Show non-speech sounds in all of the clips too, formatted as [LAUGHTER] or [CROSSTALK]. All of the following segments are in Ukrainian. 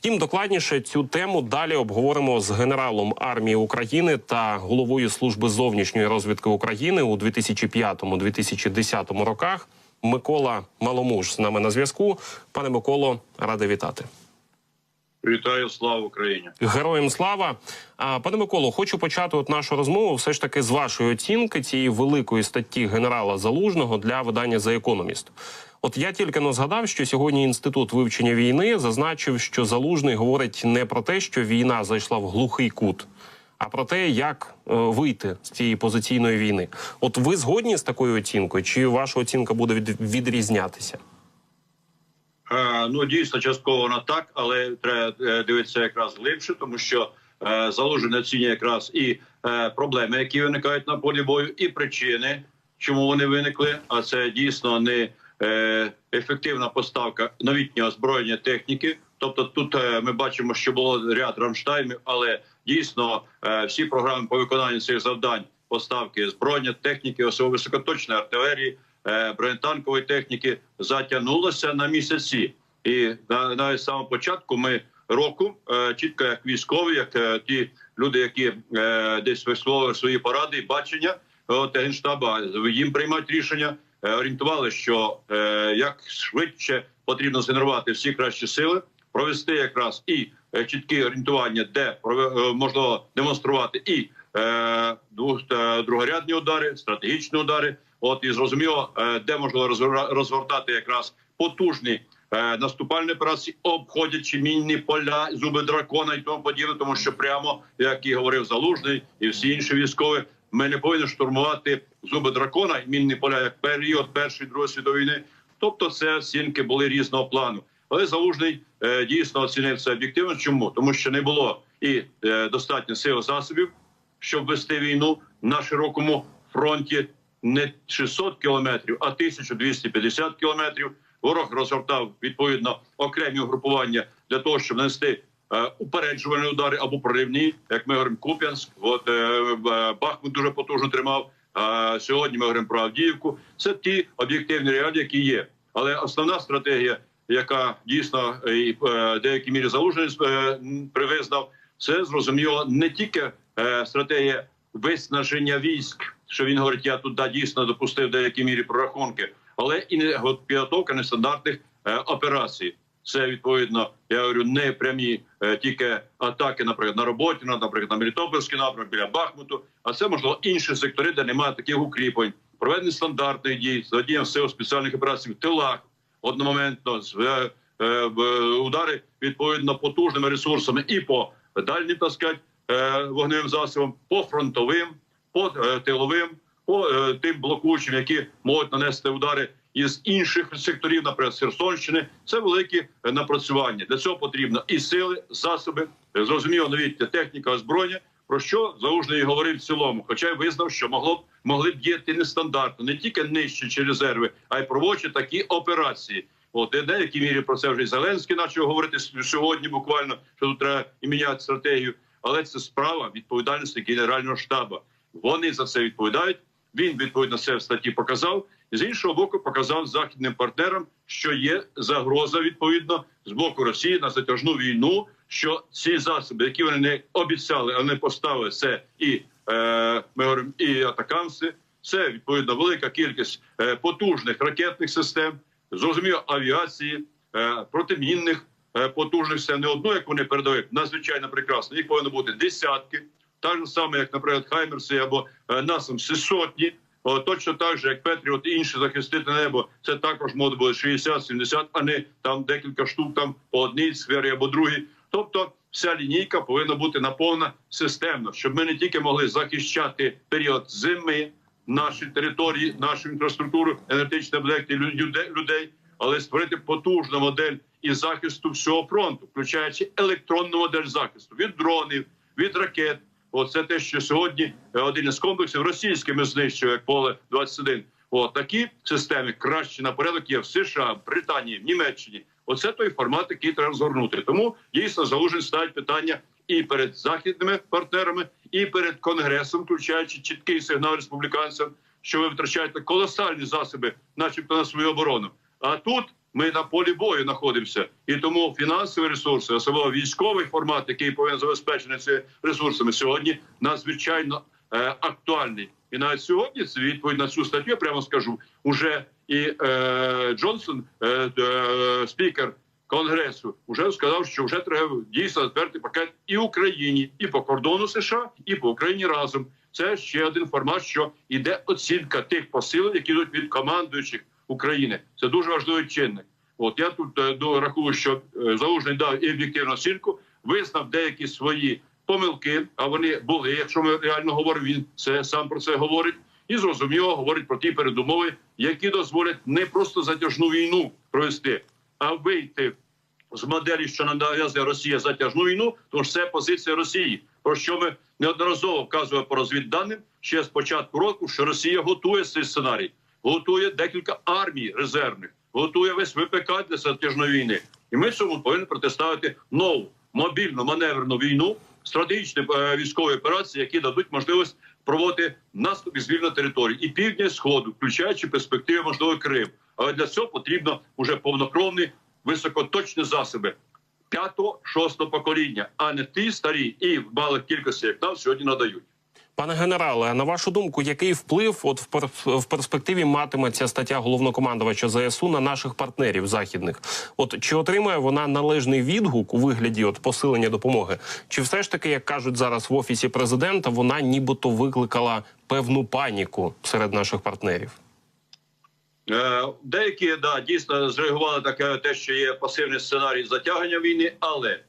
Втім, докладніше цю тему далі обговоримо з генералом армії України та головою служби зовнішньої розвідки України у 2005-2010 роках. Микола Маломуж з нами на зв'язку. Пане Миколо, радий вітати. Вітаю, слава Україні! Героям слава. Пане Миколо, хочу почати от нашу розмову все ж таки з вашої оцінки цієї великої статті генерала Залужного для видання The Economist. От я тільки но згадав, що сьогодні інститут вивчення війни зазначив, що залужний говорить не про те, що війна зайшла в глухий кут, а про те, як е, вийти з цієї позиційної війни. От ви згодні з такою оцінкою, чи ваша оцінка буде від, відрізнятися? Ну дійсно частково вона так, але треба е, дивитися якраз глибше, тому що е, залужене оцінює якраз і е, проблеми, які виникають на полі бою, і причини, чому вони виникли. А це дійсно не ефективна поставка новітнього озброєння техніки. Тобто, тут ми бачимо, що було ряд рамштаймів, але дійсно всі програми по виконанню цих завдань поставки збройня техніки, особливо високоточної артилерії. Е, Бронетанкової техніки затягнулося на місяці, і на, на самому початку ми року е, чітко як військові, як е, ті люди, які десь висловили свої поради і бачення от їм приймають рішення. Орієнтували, що як швидше потрібно згенерувати всі кращі сили, провести якраз і чіткі орієнтування, де можливо демонструвати і другорядні удари, стратегічні удари. От і зрозуміло, е, де розгора- розгортати якраз потужні е, наступальні операції, обходячи мінні поля, зуби дракона і тому подібне, тому що прямо як і говорив залужний, і всі інші військові. Ми не повинні штурмувати зуби дракона і мінні поля як період першої другої світової війни. Тобто, це оцінки були різного плану. Але залужний е, дійсно оцінив це об'єктивно. Чому тому, що не було і достатньо сил засобів, щоб вести війну на широкому фронті не 600 кілометрів, а 1250 кілометрів. Ворог розгортав відповідно окремі угрупування для того, щоб нанести е, упереджувальні удари або проривні, як ми говоримо, Куп'янськ. От е, е, Бахмут дуже потужно тримав. А сьогодні ми говоримо про Авдіївку. Це ті об'єктивні реалії, які є. Але основна стратегія, яка дійсно е, і е, в деякій мірі залужений е, привизнав, це зрозуміло не тільки е, стратегія виснаження військ, що він говорить, я тут да, дійсно допустив в деякій мірі прорахунки, але і не підготовка нестандартних е, операцій. Це відповідно, я говорю, не прямі е, тільки атаки, наприклад, на роботі, наприклад, на Мелітопольський напрямок біля Бахмуту, а це можливо інші сектори, де немає таких укріплень, проведення стандартних дій, задіям сил спеціальних операцій в тилах одномоментно з е, е, удари відповідно потужними ресурсами і по дальнім так сказати, е, вогневим засобам, по фронтовим, по е, тиловим, по е, тим блокуючим, які можуть нанести удари із інших секторів, наприклад, Херсонщини. Це великі е, напрацювання. Для цього потрібно і сили, засоби, зрозуміло, новітня техніка, озброєння. Про що Залужний говорив в цілому, хоча й визнав, що могло б могли б діяти нестандартно, не тільки нищачи резерви, а й проводячи такі операції. От і в деякій мірі про це вже і Зеленський почав говорити сьогодні. Буквально що тут треба і міняти стратегію. Але це справа відповідальності генерального штабу. Вони за це відповідають. Він відповідно це в статті показав. З іншого боку, показав західним партнерам, що є загроза відповідно з боку Росії на затяжну війну. Що ці засоби, які вони не обіцяли, а не поставили, це і е, ми говоримо, і атакамси, це відповідно велика кількість е, потужних ракетних систем, зрозуміло, авіації, е, протимінних е, потужних систем. Не одну, як вони передають, надзвичайно прекрасно. Їх повинно бути десятки, так же саме, як, наприклад, Хаймерси або е, насамси сотні. Точно так же, як Петріот і інші захистити небо, це також може бути 60-70, а не там декілька штук там по одній сфері або другій. Тобто вся лінійка повинна бути наповнена системно, щоб ми не тільки могли захищати період зими, наші території, нашу інфраструктуру, енергетичні об'єкти люде- людей, але створити потужну модель і захисту всього фронту, включаючи електронну модель захисту від дронів, від ракет. Оце те, що сьогодні е, один із комплексів російськими знищив, як поле 21 От такі системи краще на порядок є в США, Британії, Німеччині. Оце той формат, який треба згорнути. Тому дійсно залужень ставить питання і перед західними партнерами, і перед конгресом, включаючи чіткий сигнал республіканцям, що ви витрачаєте колосальні засоби, начебто на свою оборону. А тут Ми на полі бою знаходимося, і тому фінансові ресурси, особливо військовий формат, який повинен забезпечений цими ресурсами, сьогодні надзвичайно е, актуальний. І навіть сьогодні це відповідь на цю статтю, я прямо скажу, уже і е, Джонсон, е, е, спікер Конгресу, вже сказав, що вже треба дійсно затвердити пакет і Україні, і по кордону США, і по Україні разом. Це ще один формат, що іде оцінка тих посилень, які йдуть від командуючих України. Це дуже важливий чинник. От я тут е, до- рахую, що е, залужний дав і об'єктивну оцінку, визнав деякі свої помилки, а вони були. Якщо ми реально говоримо, він це сам про це говорить, і зрозуміло говорить про ті передумови, які дозволять не просто затяжну війну провести, а вийти з моделі, що нав'язує Росія затяжну війну, тому що це позиція Росії. Про що ми неодноразово вказуємо по розвідданим ще з початку року, що Росія готує цей сценарій, готує декілька армій резервних, готує весь ВПК для затяжної війни. І ми цьому повинні протиставити нову мобільну маневрну війну, стратегічні е, військові операції, які дадуть можливість проводити наступ із вільної території і півдня і сходу, включаючи перспективи, можливо, Крим. Але для цього потрібно уже повнокровні високоточні засоби п'ятого, шостого покоління, а не ті старі і в малих кількості, як нам сьогодні надають. Пане генерале, на вашу думку, який вплив от в, пер- в перспективі матиме ця стаття головнокомандувача ЗСУ на наших партнерів західних? От чи отримає вона належний відгук у вигляді от посилення допомоги? Чи все ж таки, як кажуть зараз в офісі президента, вона нібито викликала певну паніку серед наших партнерів? Е, Деякі да дійсно зреагували таке, те, що є пасивний сценарій затягання війни, але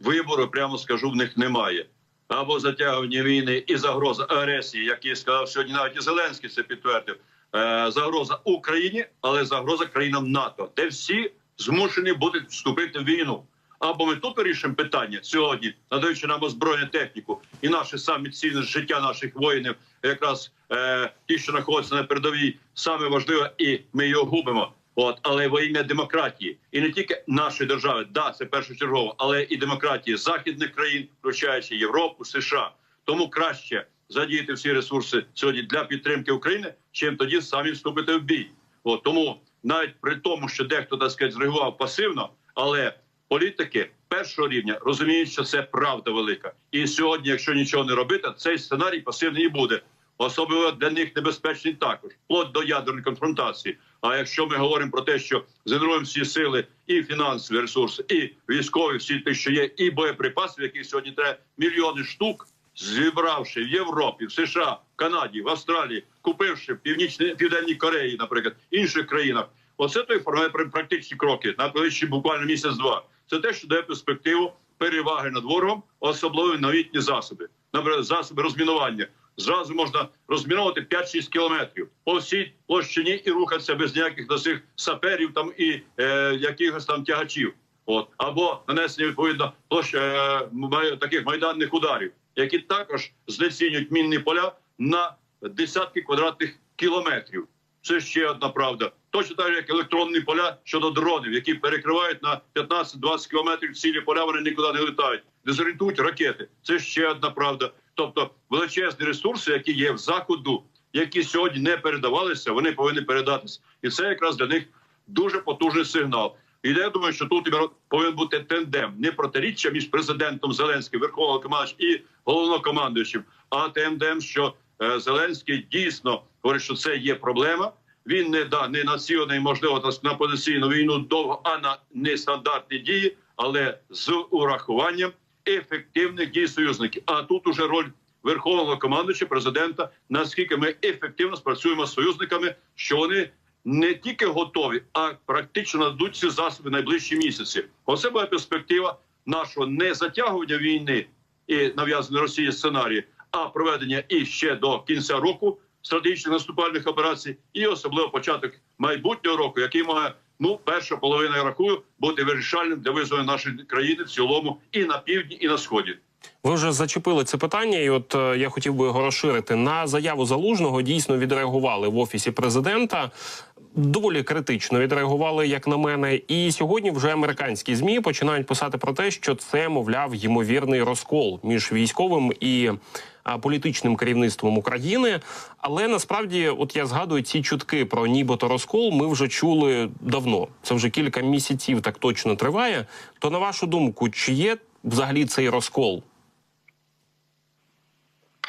вибору, прямо скажу, в них немає. Або затягування війни і загроза агресії, як я сказав сьогодні, навіть і Зеленський це підтвердив. Е, загроза Україні, але загроза країнам НАТО, де всі змушені будуть вступити в війну. Або ми тут вирішимо питання сьогодні, надаючи нам озброєння техніку і наші самі цінні життя наших воїнів, якраз е, ті, що знаходяться на передовій, саме важливе, і ми його губимо. От, але во ім'я демократії, і не тільки нашої держави, да, це першочергово, але і демократії західних країн, включаючи Європу, США. Тому краще задіяти всі ресурси сьогодні для підтримки України, чим тоді самі вступити в бій. От тому навіть при тому, що дехто так сказати, зреагував пасивно, але політики першого рівня розуміють, що це правда велика. І сьогодні, якщо нічого не робити, цей сценарій пасивний і буде. Особливо для них небезпечний також, вплоть до ядерної конфронтації. А якщо ми говоримо про те, що згенеруємо всі сили, і фінансові ресурси, і військові, всі ті, що є, і боєприпасів, яких сьогодні треба мільйони штук, зібравши в Європі, в США, в Канаді, в Австралії, купивши в північній південній Кореї, наприклад, інших країнах, оце той формує практичні кроки на найближчі буквально місяць-два. Це те, що дає перспективу переваги над ворогом, особливо новітні засоби, наприклад, засоби розмінування. Зразу можна розміновувати 5-6 кілометрів по всій площині і рухатися без ніяких до цих саперів там і е, якихось там тягачів. От або нанесення відповідно площ е, май- таких майданних ударів, які також знецінюють мінні поля на десятки квадратних кілометрів. Це ще одна правда. Точно так, як електронні поля щодо дронів, які перекривають на 15-20 кілометрів цілі поля, вони нікуди не летають, дезорієнтують ракети. Це ще одна правда. Тобто величезні ресурси, які є в заходу, які сьогодні не передавалися, вони повинні передатися, і це якраз для них дуже потужний сигнал. І я думаю, що тут повинен бути тендем, не протиріччя між президентом Зеленським, Верховним командувачем і головнокомандуючим, а тендем, що е, Зеленський дійсно говорить, що це є проблема. Він не да не націлений, можливо, на позиційну війну довго, а на нестандартні дії, але з урахуванням ефективних дій союзників. А тут уже роль верховного командуюча президента. Наскільки ми ефективно спрацюємо з союзниками, що вони не тільки готові, а практично нададуть ці засоби в найближчі місяці. Оце була перспектива нашого не затягування війни і нав'язаної Росії сценарії, а проведення і ще до кінця року стратегічних наступальних операцій, і особливо початок майбутнього року, який має ну перша половина я рахую бути вирішальним для визволення нашої країни в цілому і на півдні, і на сході. Ви вже зачепили це питання, і от е, я хотів би його розширити. На заяву залужного дійсно відреагували в офісі президента. доволі критично відреагували, як на мене. І сьогодні вже американські змі починають писати про те, що це, мовляв, ймовірний розкол між військовим і політичним керівництвом України. Але насправді, от я згадую ці чутки про нібито розкол. Ми вже чули давно. Це вже кілька місяців так точно триває. То на вашу думку, чи є взагалі цей розкол?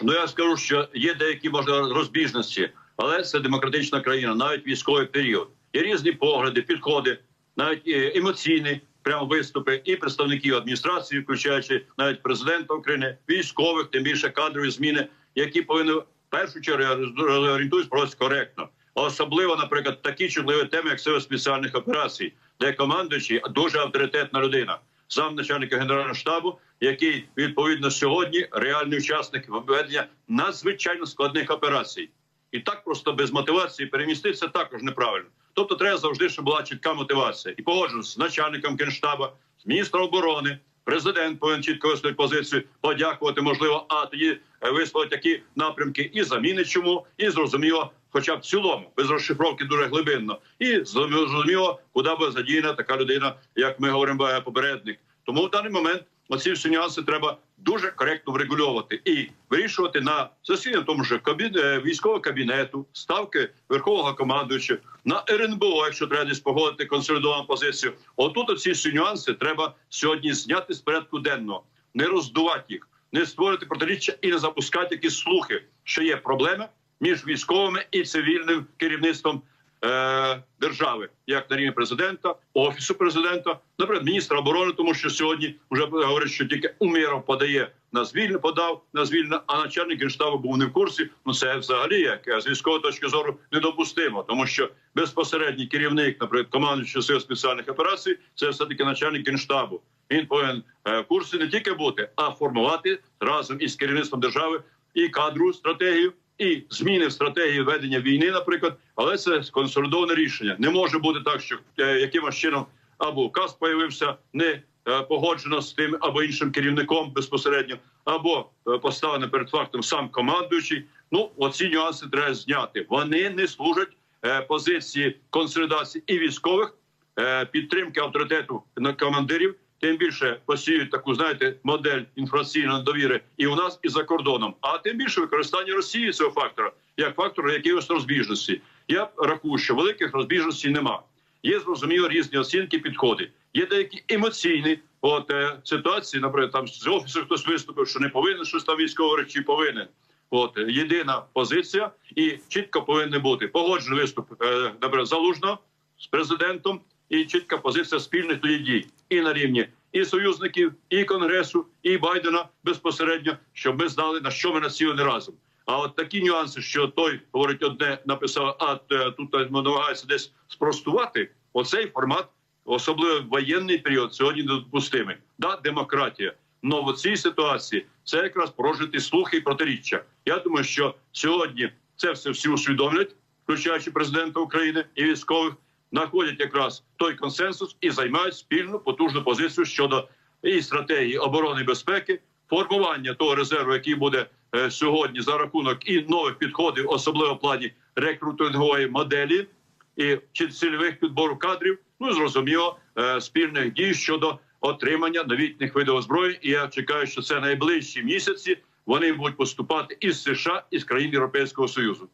Ну я скажу, що є деякі можливо розбіжності, але це демократична країна, навіть військовий період. Є різні погляди, підходи, навіть е, емоційні прямо виступи і представників адміністрації, включаючи навіть президента України, військових, тим більше кадрові зміни, які повинні в першу чергу орієнтуюсь просто коректно. Особливо, наприклад, такі чутливі теми, як сили спеціальних операцій, де командуючий дуже авторитетна людина, сам начальника генерального штабу, який відповідно сьогодні реальний учасник ведення надзвичайно складних операцій. І так просто без мотивації переміститися також неправильно. Тобто, треба завжди, щоб була чітка мотивація. І погоджуюсь з начальником генштаба, з міністром оборони. Президент повинен чітко висловити позицію, подякувати, можливо, а тоді е, висловити такі напрямки і заміни чому, і зрозуміло, хоча б в цілому, без розшифровки дуже глибинно, і зрозуміло, куди буде задіяна така людина, як ми говоримо, е, попередник. Тому в даний момент оці всі нюанси треба дуже коректно врегульовувати і вирішувати на засіданні тому ж кабін... е, військового кабінету, ставки верховного командуючого, на РНБО, якщо треба десь погодити консолідовану позицію. Отут оці всі нюанси треба сьогодні зняти з порядку денного, не роздувати їх, не створити протиріччя і не запускати якісь слухи, що є проблеми між військовими і цивільним керівництвом е, держави, як на рівні президента, офісу президента, наприклад, міністра оборони, тому що сьогодні вже говорять, що тільки Умєров подає на звільне, подав на звільне, а начальник генштабу був не в курсі. Ну це взагалі як е, з військової точки зору недопустимо, тому що безпосередній керівник, наприклад, командуючий сил спеціальних операцій, це все таки начальник генштабу. Він повинен е, в курсі не тільки бути, а формувати разом із керівництвом держави і кадрову стратегію, і зміни в стратегії ведення війни, наприклад, але це консолідоване рішення. Не може бути так, що е, якимось чином або указ появився не е, погоджено з тим або іншим керівником безпосередньо, або е, поставлений перед фактом сам командуючий. Ну оці нюанси треба зняти. Вони не служать позиції консолідації і військових підтримки авторитету командирів. Тим більше посіють таку, знаєте, модель інформаційної довіри і у нас, і за кордоном. А тим більше використання Росії цього фактора як фактора якихось розбіжності. Я рахую, що великих розбіжностей нема. Є зрозуміло різні оцінки, підходи. Є деякі емоційні от е, ситуації. Наприклад, там з офісу хтось виступив, що не повинен щось там військовий чи повинен. От е, єдина позиція, і чітко повинен бути погоджений виступ, е, наприклад, залужно з президентом, і чітка позиція спільних тоді дій і на рівні і союзників, і конгресу, і Байдена безпосередньо, щоб ми знали на що ми націлені разом. А от такі нюанси, що той говорить одне, написав, а е, тут намагається десь спростувати. Оцей формат, особливо в воєнний період, сьогодні недопустимий. Да, демократія. Но в цій ситуації це якраз прожити слухи і протиріччя. Я думаю, що сьогодні це все всі усвідомлять, включаючи президента України і військових, знаходять якраз той консенсус і займають спільну потужну позицію щодо і стратегії оборони і безпеки, формування того резерву, який буде е, сьогодні за рахунок і нових підходів, особливо в плані рекрутингової моделі і чи цільових підбору кадрів. Ну зрозуміло е, спільних дій щодо отримання новітніх видів озброєнь. І я чекаю, що це найближчі місяці вони будуть поступати із США із країн Європейського Союзу.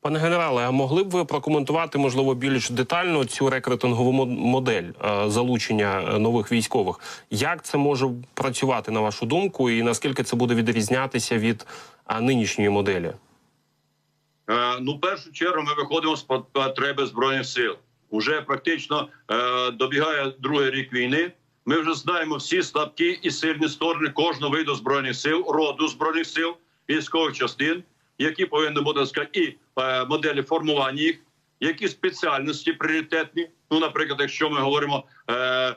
Пане генерале, а могли б ви прокоментувати можливо більш детально цю рекрутингову мо- модель е, залучення е, нових військових? Як це може працювати на вашу думку, і наскільки це буде відрізнятися від е, нинішньої моделі? Ну, в першу чергу, ми виходимо з пот- потреби збройних сил. Уже практично добігає другий рік війни. Ми вже знаємо всі слабкі і сильні сторони кожного виду збройних сил, роду збройних сил, військових частин, які повинні бути сказати, і моделі формування їх, які спеціальності пріоритетні. Ну, наприклад, якщо ми говоримо е, е,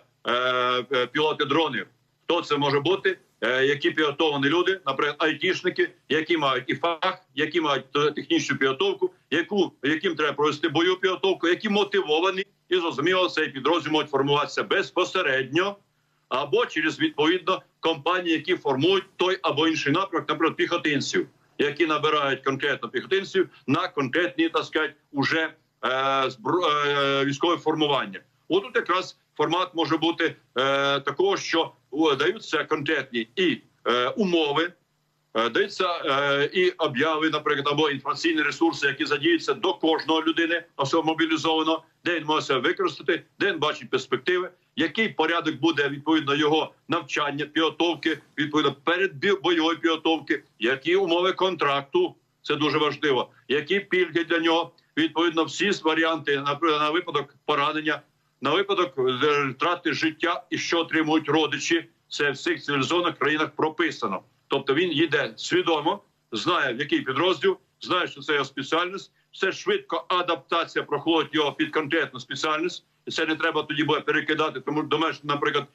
е, пілоти дронів, хто це може бути? Е, які підготовлені люди, наприклад, айтішники, які мають і фах, які мають е, технічну підготовку, яку яким треба провести бойову підготовку, які мотивовані і зрозуміло, цей підрозділ можуть формуватися безпосередньо або через відповідно компанії, які формують той або інший напрямок, наприклад, піхотинців, які набирають конкретно піхотинців на конкретні, так сказати, уже е, збро, е, військове формування. От тут якраз формат може бути е, такого, що даються конкретні і е, умови, е, даються е, і обяви, наприклад, або інформаційні ресурси, які задіються до кожного людини, особо мобілізованого, де він може використати, де він бачить перспективи, який порядок буде відповідно його навчання, підготовки, відповідно перед бойової підготовки, які умови контракту. Це дуже важливо. Які пільги для нього? Відповідно, всі варіанти на, на випадок поранення, на випадок е, втрати життя і що отримують родичі. Це в всіх цивілізованих країнах прописано. Тобто він їде свідомо, знає в який підрозділ, знає, що це його спеціальність. Все швидко адаптація проходить його під конкретну спеціальність, це не треба тоді буде перекидати. Тому до мене, наприклад,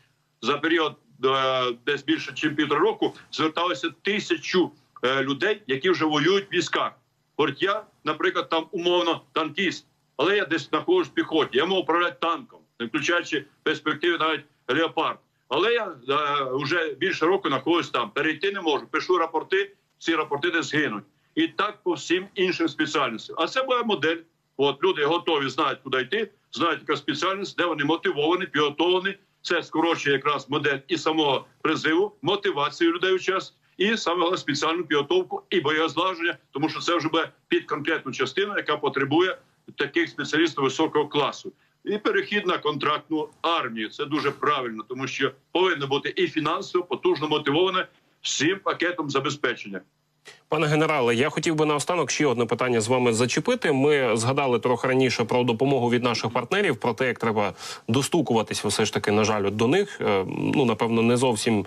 за період е, десь більше ніж півтора року зверталося тисячу е, людей, які вже воюють в військах. Говорить, я, наприклад, там умовно танкіст, але я десь знаходжусь в піхоті. Я можу управляти танком, не включаючи перспективи навіть леопард. Але я е, вже більше року знаходжусь там. Перейти не можу. Пишу рапорти, ці рапорти десь згинуть. І так по всім іншим спеціальностям. А це була модель. От люди готові знають, куди йти, знають, яка спеціальність, де вони мотивовані, підготовлені. Це скорочує якраз модель і самого призиву, мотивацію людей у час, і саме спеціальну підготовку і боєзлаження, тому що це вже буде під конкретну частину, яка потребує таких спеціалістів високого класу. І перехід на контрактну армію це дуже правильно, тому що повинно бути і фінансово потужно мотивоване всім пакетом забезпечення. Пане генерале, я хотів би наостанок ще одне питання з вами зачепити. Ми згадали трохи раніше про допомогу від наших партнерів, про те, як треба достукуватись, все ж таки, на жаль, до них. Е, Ну напевно, не зовсім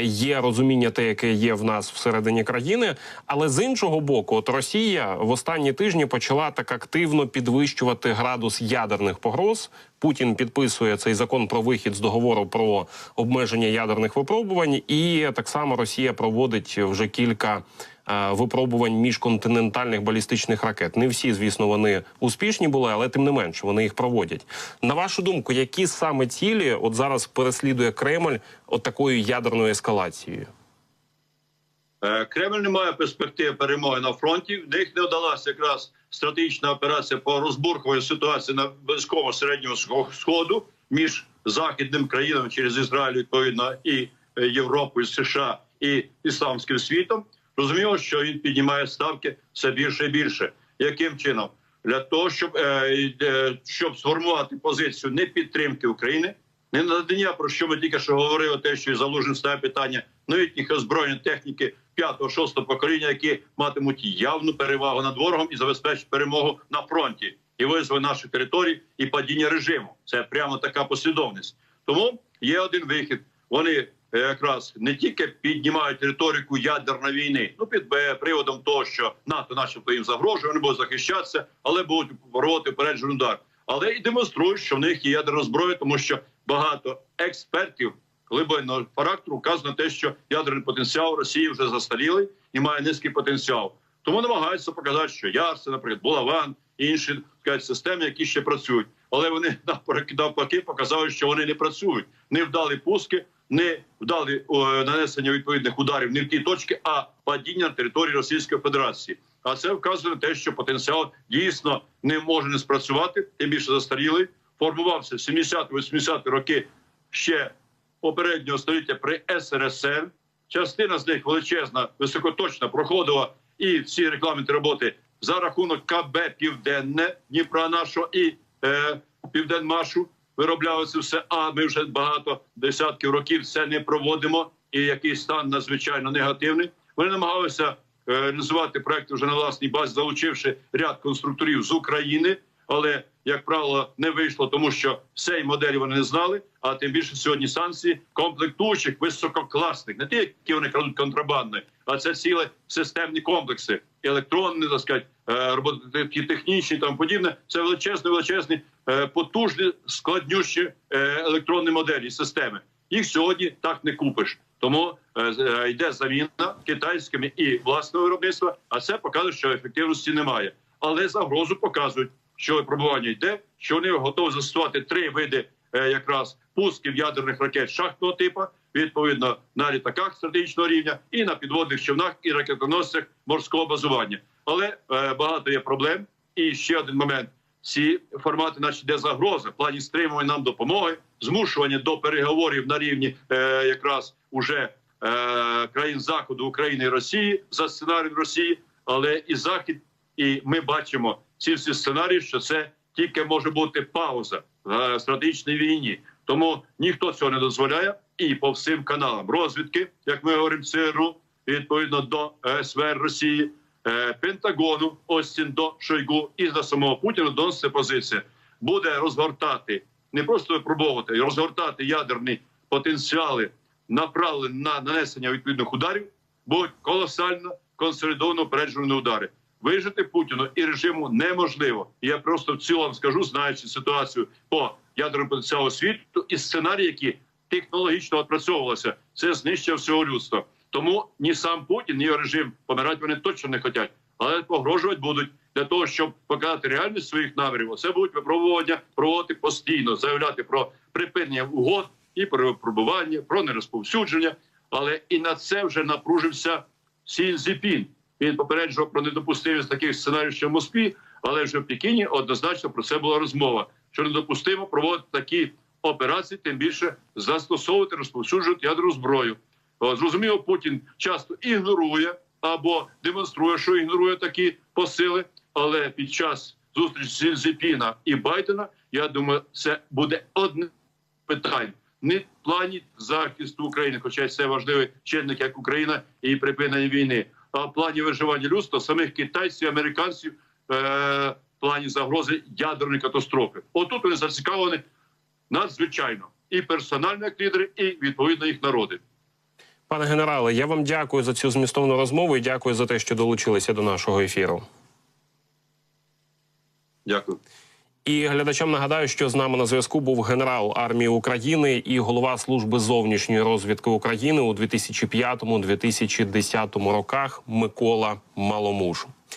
є розуміння те, яке є в нас всередині країни. Але з іншого боку, от Росія в останні тижні почала так активно підвищувати градус ядерних погроз. Путін підписує цей закон про вихід з договору про обмеження ядерних випробувань, і так само Росія проводить вже кілька випробувань міжконтинентальних балістичних ракет. Не всі, звісно, вони успішні були, але тим не менше вони їх проводять. На вашу думку, які саме цілі от зараз переслідує Кремль от такою ядерною ескалацією? Е, Кремль не має перспективи перемоги на фронті. В них не вдалася якраз стратегічна операція по розбурхуванню ситуації на близькому середнього Схо- сходу між західним країнами через Ізраїль, відповідно, і е, Європою, США і ісламським світом. Розуміло, що він піднімає ставки все більше і більше. Яким чином? Для того, щоб, е, щоб сформувати позицію не підтримки України, не надання, про що ми тільки що говорили, те, що і залужен ставить питання новітніх озброєнь техніки 5-6 покоління, які матимуть явну перевагу над ворогом і забезпечать перемогу на фронті і визволи наших територій і падіння режиму. Це прямо така послідовність. Тому є один вихід. Вони якраз не тільки піднімають риторику ядерної війни, ну під приводом того, що НАТО, начебто, їм загрожує, вони будуть захищатися, але будуть ворот упереджений удар. Але і демонструють, що в них є ядерна зброя, тому що багато експертів глибинного характеру вказує на те, що ядерний потенціал Росії вже застарілий і має низький потенціал. Тому намагаються показати, що Ярси, наприклад, Булаван і інші сказати, системи, які ще працюють. Але вони [LAUGHS] навпаки показали, що вони не працюють. Не вдали пуски, не вдали нанесення відповідних ударів не в ті точки, а падіння на території Російської Федерації. А це вказує на те, що потенціал дійсно не може не спрацювати, тим більше застарілий. Формувався в 70-80-ті роки ще попереднього століття при СРСР. Частина з них величезна, високоточна, проходила і всі рекламні роботи за рахунок КБ Південне Дніпра нашого і е, Південмашу виробляли це все. А ми вже багато десятків років це не проводимо. І який стан надзвичайно негативний. Вони намагалися е, реалізувати проекти вже на власній базі, залучивши ряд конструкторів з України. Але як правило не вийшло, тому що всієї моделі вони не знали. А тим більше сьогодні санкції комплектуючих висококласних, не ті, які вони крадуть контрабандно, а це ціле системні комплекси, електронні, так сказати, е, роботи технічні там подібне. Це величезні, величезні, е, потужні, складнющі е, електронні моделі системи. Їх сьогодні так не купиш. Тому йде заміна китайськими і власного виробництва. А це показує, що ефективності немає. Але загрозу показують, що випробування йде, що вони готові застосувати три види якраз пусків ядерних ракет шахтного типу, відповідно на літаках стратегічного рівня і на підводних човнах і ракетоносцях морського базування. Але е, багато є проблем. І ще один момент: ці формати, наче де загроза в плані стримування нам допомоги, змушування до переговорів на рівні е, якраз уже е, країн Заходу, України і Росії за сценарієм Росії, але і Захід, і ми бачимо ці всі сценарії, що це тільки може бути пауза в е, стратегічній війні. Тому ніхто цього не дозволяє, і по всім каналам розвідки, як ми говоримо, ЦРУ, відповідно до е, СВР Росії, е, Пентагону, Остін до Шойгу і до самого Путіна доноситься позиція буде розгортати не просто випробовувати, розгортати ядерні потенціали, направлені на нанесення відповідних ударів, будуть колосально консолідовано упереджені удари. Вижити Путіну і режиму неможливо. Я просто в цілому скажу, знаючи ситуацію по ядерному потенціалу світу і сценарії, які технологічно опрацьовувалися, це знищення всього людства. Тому ні сам Путін, ні його режим помирати вони точно не хочуть, але погрожувати будуть для того, щоб показати реальність своїх намірів. Це будуть випробування проводити постійно, заявляти про припинення угод і про випробування, про нерозповсюдження. Але і на це вже напружився Сі Цзіпін. Він попереджував про недопустимість таких сценаріїв, що в Москві, але вже в Пекіні однозначно про це була розмова. Що недопустимо проводити такі операції, тим більше застосовувати, розповсюджувати ядерну зброю. Зрозуміло, Путін часто ігнорує або демонструє, що ігнорує такі посили. Але під час зустрічі Сі і Байдена, я думаю, це буде одне питання. Не в плані захисту України, хоча це важливий чинник, як Україна і припинення війни, а в плані виживання людства, самих китайців, американців, е- в плані загрози ядерної катастрофи. Отут вони зацікавлені надзвичайно і персонально як лідери, і відповідно їх народи. Пане генерале, я вам дякую за цю змістовну розмову і дякую за те, що долучилися до нашого ефіру. Дякую. І глядачам нагадаю, що з нами на зв'язку був генерал армії України і голова служби зовнішньої розвідки України у 2005-2010 роках Микола Маломуж.